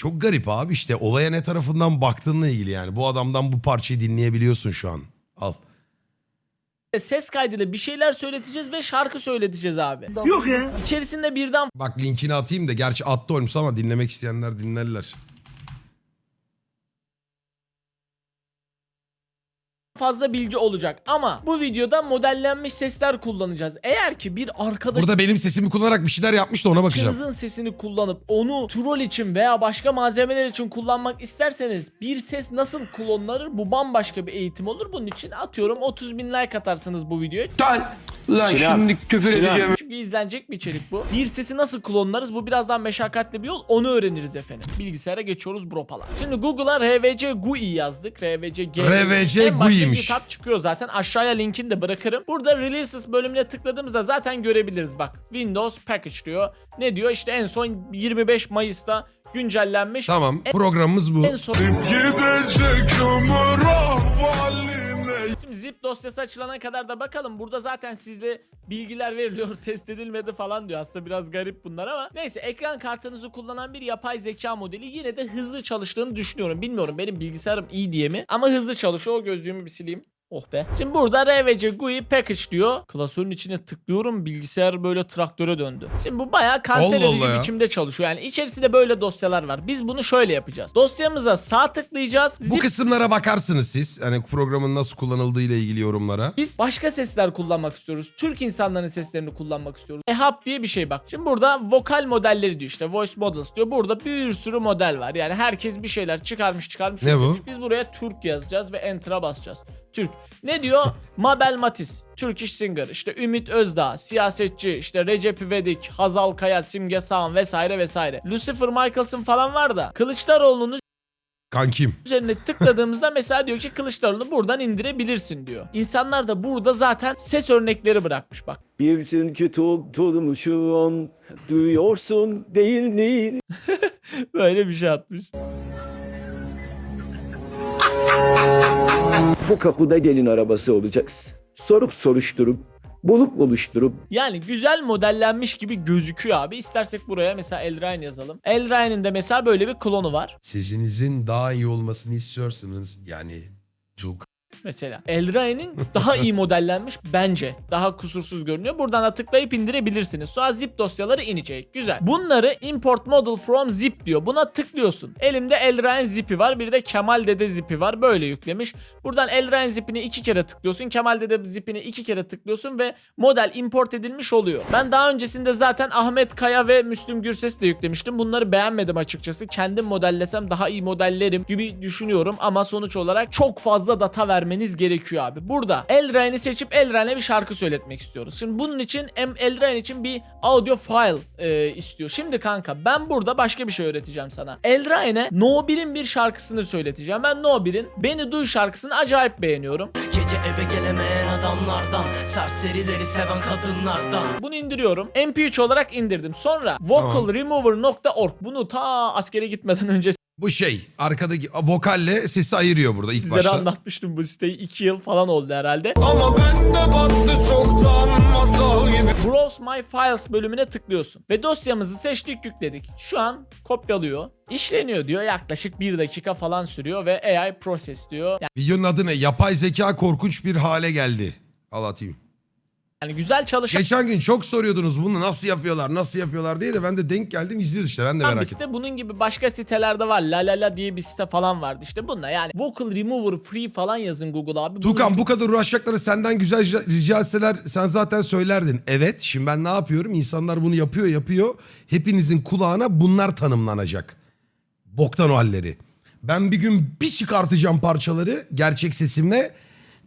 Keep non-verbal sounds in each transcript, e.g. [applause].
Çok garip abi işte olaya ne tarafından baktığınla ilgili yani. Bu adamdan bu parçayı dinleyebiliyorsun şu an. Al. ses kaydıyla bir şeyler söyleteceğiz ve şarkı söyleteceğiz abi. Yok ya. İçerisinde birden Bak linkini atayım da gerçi attı olmuş ama dinlemek isteyenler dinlerler. Fazla bilgi olacak ama bu videoda modellenmiş sesler kullanacağız. Eğer ki bir arkadaş Burada benim sesimi kullanarak bir şeyler yapmış da ona bakacağım. Başınızın sesini kullanıp onu troll için veya başka malzemeler için kullanmak isterseniz bir ses nasıl klonlanır bu bambaşka bir eğitim olur. Bunun için atıyorum 30 bin like atarsınız bu videoya. Lan şimdi küfür edeceğim. Çünkü izlenecek bir içerik bu. Bir sesi nasıl klonlarız bu birazdan meşakkatli bir yol onu öğreniriz efendim. Bilgisayara geçiyoruz Bropal'a. Şimdi Google'a RVC GUI yazdık. RVC GUI. RVC En bir tab çıkıyor zaten. Aşağıya linkini de bırakırım. Burada Releases bölümüne tıkladığımızda zaten görebiliriz bak. Windows Package diyor. Ne diyor? İşte en son 25 Mayıs'ta güncellenmiş. Tamam programımız bu. En son Gidecek ömür Şimdi zip dosyası açılana kadar da bakalım. Burada zaten sizde bilgiler veriliyor. [laughs] Test edilmedi falan diyor. Aslında biraz garip bunlar ama. Neyse ekran kartınızı kullanan bir yapay zeka modeli yine de hızlı çalıştığını düşünüyorum. Bilmiyorum benim bilgisayarım iyi diye mi? Ama hızlı çalışıyor. O gözlüğümü bir sileyim. Oh be. Şimdi burada RVC GUI package diyor. Klasörün içine tıklıyorum. Bilgisayar böyle traktöre döndü. Şimdi bu bayağı kanser Allah edici Allah ya. biçimde çalışıyor. Yani içerisinde böyle dosyalar var. Biz bunu şöyle yapacağız. Dosyamıza sağ tıklayacağız. Bu Zip kısımlara bakarsınız siz. Hani programın nasıl kullanıldığı ile ilgili yorumlara. Biz başka sesler kullanmak istiyoruz. Türk insanların seslerini kullanmak istiyoruz. EHAP diye bir şey bak. Şimdi burada vokal modelleri diyor işte. Voice models diyor. Burada bir sürü model var. Yani herkes bir şeyler çıkarmış çıkarmış. Ne bu? Biz buraya Türk yazacağız ve Enter'a basacağız. Türk. Ne diyor? Mabel Matiz. Turkish singer. İşte Ümit Özdağ. Siyasetçi. işte Recep İvedik. Hazal Kaya. Simge Sağan vesaire vesaire. Lucifer Michaelson falan var da. Kılıçdaroğlu'nun Kankim. üzerine tıkladığımızda [laughs] mesela diyor ki Kılıçdaroğlu'nu buradan indirebilirsin diyor. İnsanlar da burada zaten ses örnekleri bırakmış bak. Bir türkü tuttum şu an duyuyorsun değil mi? [laughs] Böyle bir şey atmış. [laughs] Bu kapıda gelin arabası olacaksın. Sorup soruşturup bulup buluşturup Yani güzel modellenmiş gibi gözüküyor abi. İstersek buraya mesela Elrain yazalım. Elrain'in de mesela böyle bir klonu var. Sesinizin daha iyi olmasını istiyorsanız yani Tuk. Mesela Elrain'in daha iyi modellenmiş bence. Daha kusursuz görünüyor. Buradan da tıklayıp indirebilirsiniz. Sonra zip dosyaları inecek. Güzel. Bunları import model from zip diyor. Buna tıklıyorsun. Elimde Elrain zipi var. Bir de Kemal Dede zipi var. Böyle yüklemiş. Buradan Elrain zipini iki kere tıklıyorsun. Kemal Dede zipini iki kere tıklıyorsun ve model import edilmiş oluyor. Ben daha öncesinde zaten Ahmet Kaya ve Müslüm Gürses de yüklemiştim. Bunları beğenmedim açıkçası. Kendim modellesem daha iyi modellerim gibi düşünüyorum ama sonuç olarak çok fazla data vermeniz gerekiyor abi. Burada Elrain'i seçip Elrain'e bir şarkı söyletmek istiyoruz. Şimdi bunun için em Elrain için bir audio file e, istiyor. Şimdi kanka ben burada başka bir şey öğreteceğim sana. Elrain'e No 1'in bir şarkısını söyleteceğim. Ben No 1'in Beni Duy şarkısını acayip beğeniyorum. Gece eve gelemeyen adamlardan Serserileri seven kadınlardan Bunu indiriyorum. MP3 olarak indirdim. Sonra vocalremover.org bunu ta askere gitmeden önce Bu şey arkadaki vokalle sesi ayırıyor burada ilk sizlere başta. anlatmıştım bu siteyi. 2 yıl falan oldu herhalde. Ama bende battı çoktan masal gibi Browse My Files bölümüne tıklıyorsun. Ve dosyamızı seçtik yükledik. Şu an kopyalıyor. İşleniyor diyor. Yaklaşık 1 dakika falan sürüyor ve AI process diyor. Videonun adı ne? Yapay zeka korkunç bir hale geldi. Al atayım. Yani güzel çalışan Geçen gün çok soruyordunuz bunu nasıl yapıyorlar nasıl yapıyorlar diye de ben de denk geldim izliyoruz işte ben de bir merak ettim. site. Bunun gibi başka sitelerde var. La La La diye bir site falan vardı işte. Bununla yani Vocal Remover Free falan yazın Google abi. Bunun Tukan gibi- bu kadar uğraşacakları senden güzel rica- rica etseler sen zaten söylerdin. Evet şimdi ben ne yapıyorum? İnsanlar bunu yapıyor yapıyor. Hepinizin kulağına bunlar tanımlanacak. Boktan o halleri. Ben bir gün bir çıkartacağım parçaları gerçek sesimle.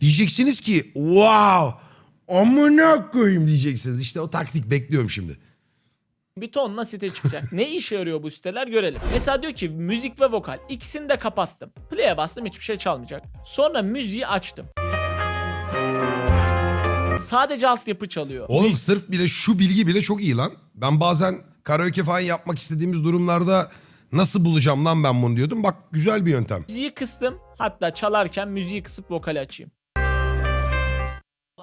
Diyeceksiniz ki wow amına koyayım diyeceksiniz. İşte o taktik bekliyorum şimdi. bir tonla site çıkacak. ne işe yarıyor bu siteler görelim. Mesela diyor ki müzik ve vokal ikisini de kapattım. Play'e bastım hiçbir şey çalmayacak. Sonra müziği açtım. Sadece altyapı çalıyor. Oğlum sırf bile şu bilgi bile çok iyi lan. Ben bazen karaoke falan yapmak istediğimiz durumlarda nasıl bulacağım lan ben bunu diyordum. Bak güzel bir yöntem. Müziği kıstım. Hatta çalarken müziği kısıp vokal açayım.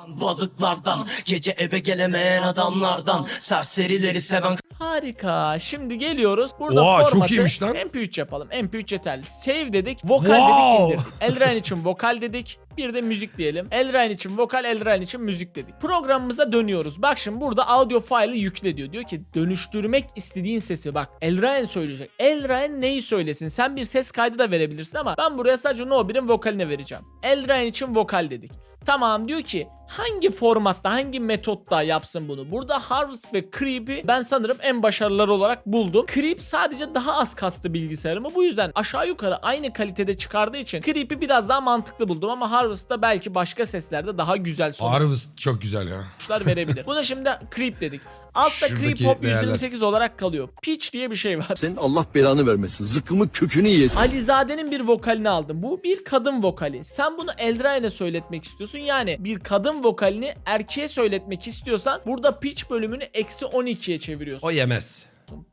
Balıklardan Gece eve gelemeyen adamlardan Serserileri seven Harika. Şimdi geliyoruz. Burada Oha, çok formatı iyiymiş lan. MP3 yapalım. MP3 yeterli. Save dedik. Vokal Wow. dedik indirdik. [laughs] Elrain için vokal dedik. Bir de müzik diyelim. Elrain için vokal, Elrain için müzik dedik. Programımıza dönüyoruz. Bak şimdi burada audio file'ı yükle diyor. Diyor ki dönüştürmek istediğin sesi bak. Elrain söyleyecek. Elrain neyi söylesin? Sen bir ses kaydı da verebilirsin ama ben buraya sadece No 1'in vokaline vereceğim. Elrain için vokal dedik. Tamam diyor ki hangi formatta hangi metotta yapsın bunu? Burada Harvest ve Creep'i ben sanırım en başarılıları olarak buldum. Creep sadece daha az kastı bilgisayarımı. Bu yüzden aşağı yukarı aynı kalitede çıkardığı için Creep'i biraz daha mantıklı buldum ama Harvest'ta belki başka seslerde daha güzel Harvest çok güzel ya. sonuçlar verebilir. Buna şimdi Creep dedik. Altta Şuradaki Creep Hop değerler. 128 olarak kalıyor. Pitch diye bir şey var. Senin Allah belanı vermesin. Zıkkımın kökünü yiyesin. Alizade'nin bir vokalini aldım. Bu bir kadın vokali. Sen bunu Eldrain'e söyletmek istiyorsun. Yani bir kadın vokalini erkeğe söyletmek istiyorsan burada pitch bölümünü eksi 12'ye çeviriyorsun. O yemez.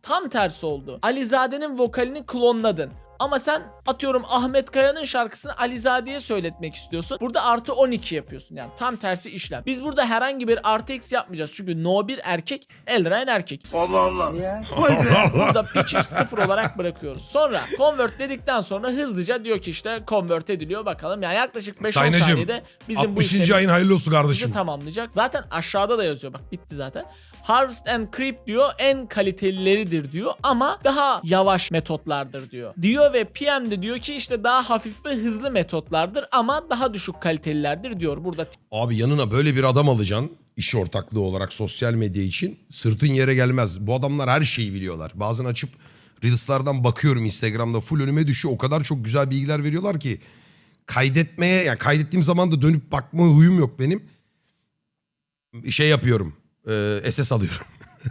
Tam tersi oldu. Alizade'nin vokalini klonladın. Ama sen atıyorum Ahmet Kaya'nın şarkısını Alizade'ye söyletmek istiyorsun. Burada artı 12 yapıyorsun. Yani tam tersi işlem. Biz burada herhangi bir artı eksi yapmayacağız. Çünkü No 1 erkek, Eldrain erkek. Burada pitch'i sıfır olarak bırakıyoruz. Sonra convert dedikten sonra hızlıca diyor ki işte convert ediliyor bakalım. Yani yaklaşık 5-10 Saynacım, saniyede bizim bu 60. işlemi ayın hayırlı olsun bizi kardeşim. tamamlayacak. Zaten aşağıda da yazıyor bak bitti zaten. Harvest and Creep diyor en kalitelileridir diyor ama daha yavaş metotlardır diyor. Diyor ve PM de diyor ki işte daha hafif ve hızlı metotlardır ama daha düşük kalitelilerdir diyor. Burada Abi yanına böyle bir adam alacaksın iş ortaklığı olarak sosyal medya için sırtın yere gelmez. Bu adamlar her şeyi biliyorlar. Bazen açıp Reels'lardan bakıyorum Instagram'da full önüme düşüyor. O kadar çok güzel bilgiler veriyorlar ki kaydetmeye yani kaydettiğim zaman da dönüp bakma huyum yok benim. Şey yapıyorum. E, SS alıyorum.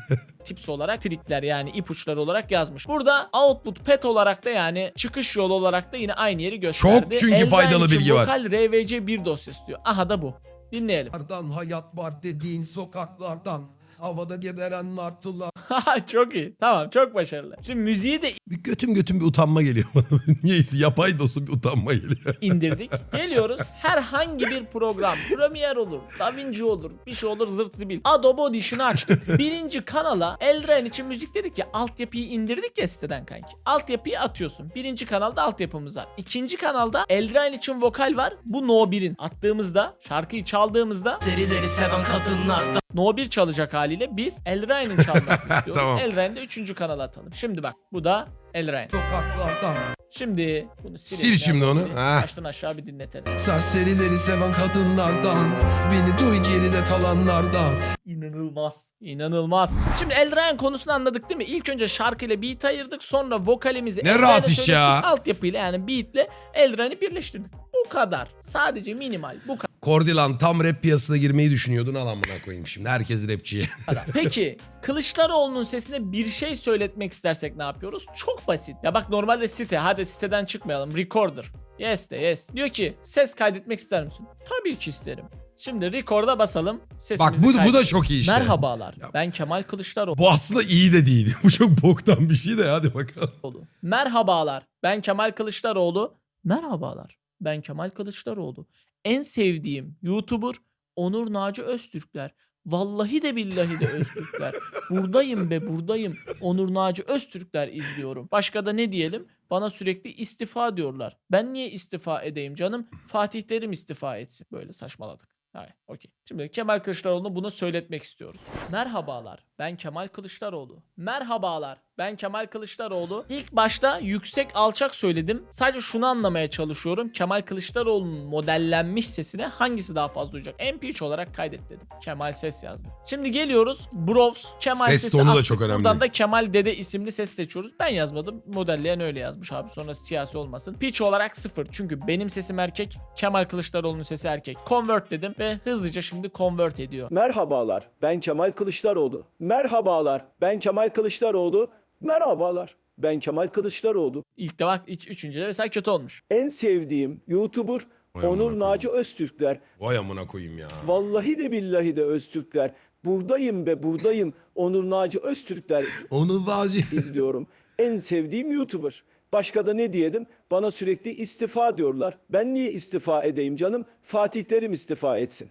[laughs] tips olarak trikler yani ipuçları olarak yazmış. Burada output pet olarak da yani çıkış yolu olarak da yine aynı yeri gösterdi. Çok çünkü Elden faydalı için bilgi var. Vokal RVC 1 dosyası diyor. Aha da bu. Dinleyelim. Hayat var dediğin sokaklardan havada geberen martılar. [laughs] çok iyi. Tamam çok başarılı. Şimdi müziği de Bir götüm götüm bir utanma geliyor bana. [laughs] Niyeyse yapay da olsa bir utanma geliyor. [laughs] indirdik. Geliyoruz. Herhangi bir program. Premiere olur. DaVinci olur. Bir şey olur zırt zibil. Adobe Audition'ı açtık. Birinci kanala Eldrain için müzik dedik ya. Altyapıyı indirdik ya siteden kanki. Altyapıyı atıyorsun. Birinci kanalda altyapımız var. İkinci kanalda Eldrain için vokal var. Bu No 1'in. Attığımızda şarkıyı çaldığımızda Serileri seven kadınlardan No 1 çalacak haliyle biz Eldrain'in çalmasını [laughs] istiyoruz. Tamam. Eldrain'de üçüncü kanala atalım. Şimdi bak bu da Eldrain. Sokaklardan Şimdi bunu Sil silelim. şimdi onu. Ha. Baştan aşağı bir dinletelim. Serserileri seven kadınlardan Beni duy geride kalanlardan İnanılmaz. İnanılmaz. Şimdi Eldrain konusunu anladık değil mi? İlk önce şarkıyla beat ayırdık. Sonra vokalimizi Ne rahat iş söylettik. ya. Altyapıyla yani beatle Eldrain'i birleştirdik. Bu kadar. Sadece minimal. Bu kadar. Kordilan tam rap piyasasına girmeyi düşünüyordun al amına koyayım şimdi herkes rapçiye. [laughs] Peki Kılıçdaroğlu'nun sesine bir şey söyletmek istersek ne yapıyoruz? Çok basit. Ya bak normalde site. Hadi siteden çıkmayalım. Recorder. Yes de yes. Diyor ki ses kaydetmek ister misin? Tabii ki isterim. Şimdi record'a basalım. Sesimizi Bak bu, bu da kaydedelim. çok iyi işte. Merhabalar. Ya- Ben Kemal Kılıçdaroğlu. Bu aslında iyi de değil. [laughs] Bu çok boktan bir şey de hadi bakalım. Merhabalar. Ben Kemal Kılıçdaroğlu. Merhabalar. Ben Kemal Kılıçdaroğlu. En sevdiğim YouTuber Onur Naci Öztürkler. Vallahi de billahi de Öztürkler. [laughs] Buradayım be buradayım. Onur Naci Öztürkler izliyorum. Başka da ne diyelim? Bana sürekli istifa diyorlar. Ben niye istifa edeyim canım? Fatih Terim istifa etsin. Böyle saçmaladık. Hayır, okey. Şimdi Kemal Kılıçdaroğlu'na bunu söyletmek istiyoruz. Merhabalar, ben Kemal Kılıçdaroğlu. Merhabalar, ben Kemal Kılıçdaroğlu. İlk başta yüksek alçak söyledim. Sadece şunu anlamaya çalışıyorum. Kemal Kılıçdaroğlu'nun modellenmiş sesine hangisi daha fazla uyacak? MP3 olarak kaydet dedim. Kemal ses yazdı. Şimdi geliyoruz. Bros, Kemal Ses sesi tonu da çok önemli. Buradan da Kemal Dede isimli ses seçiyoruz. Ben yazmadım. Modelleyen öyle yazmış abi. Sonra siyasi olmasın. Pitch olarak sıfır. Çünkü benim sesim erkek. Kemal Kılıçdaroğlu'nun sesi erkek. Convert dedim ve hızlıca şimdi convert ediyor. Merhabalar, ben Kemal Kılıçdaroğlu. Merhabalar, ben Kemal Kılıçdaroğlu. Merhabalar, ben Kemal Kılıçdaroğlu. İlk de bak iç, üçüncü de mesela kötü olmuş. En sevdiğim YouTuber Vay Onur. Naci Öztürkler. Vay amına koyayım ya. Vallahi de billahi de Öztürkler. Buradayım be buradayım. Onur Naci Öztürkler [laughs] Onu bazı... izliyorum. En sevdiğim YouTuber. Başka da ne diyelim? Bana sürekli istifa diyorlar. Ben niye istifa edeyim canım? Fatih Terim istifa etsin.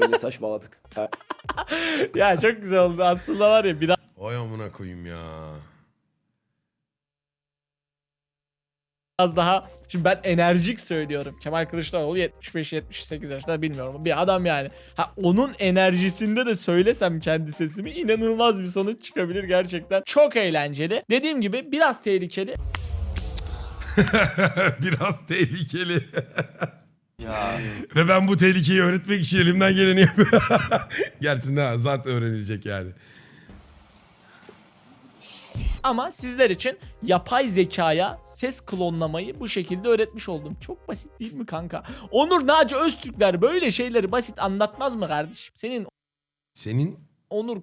Böyle [laughs] saçmaladık. Ha. ya çok güzel oldu. Aslında var ya biraz Oy amına koyayım ya. biraz daha şimdi ben enerjik söylüyorum. Kemal Kılıçdaroğlu 75-78 yaşında bilmiyorum. Bir adam yani. Ha onun enerjisinde de söylesem kendi sesimi inanılmaz bir sonuç çıkabilir gerçekten. Çok eğlenceli. Dediğim gibi biraz tehlikeli. [laughs] Biraz tehlikeli. Ve ben bu tehlikeyi öğretmek için elimden geleni yapıyorum. [laughs] Gerçi ne zaten öğrenilecek yani. Ama sizler için yapay zekaya ses klonlamayı bu şekilde öğretmiş oldum. Çok basit değil mi kanka? Onur Naci Öztürkler böyle şeyleri basit anlatmaz mı kardeşim? Senin Senin Onur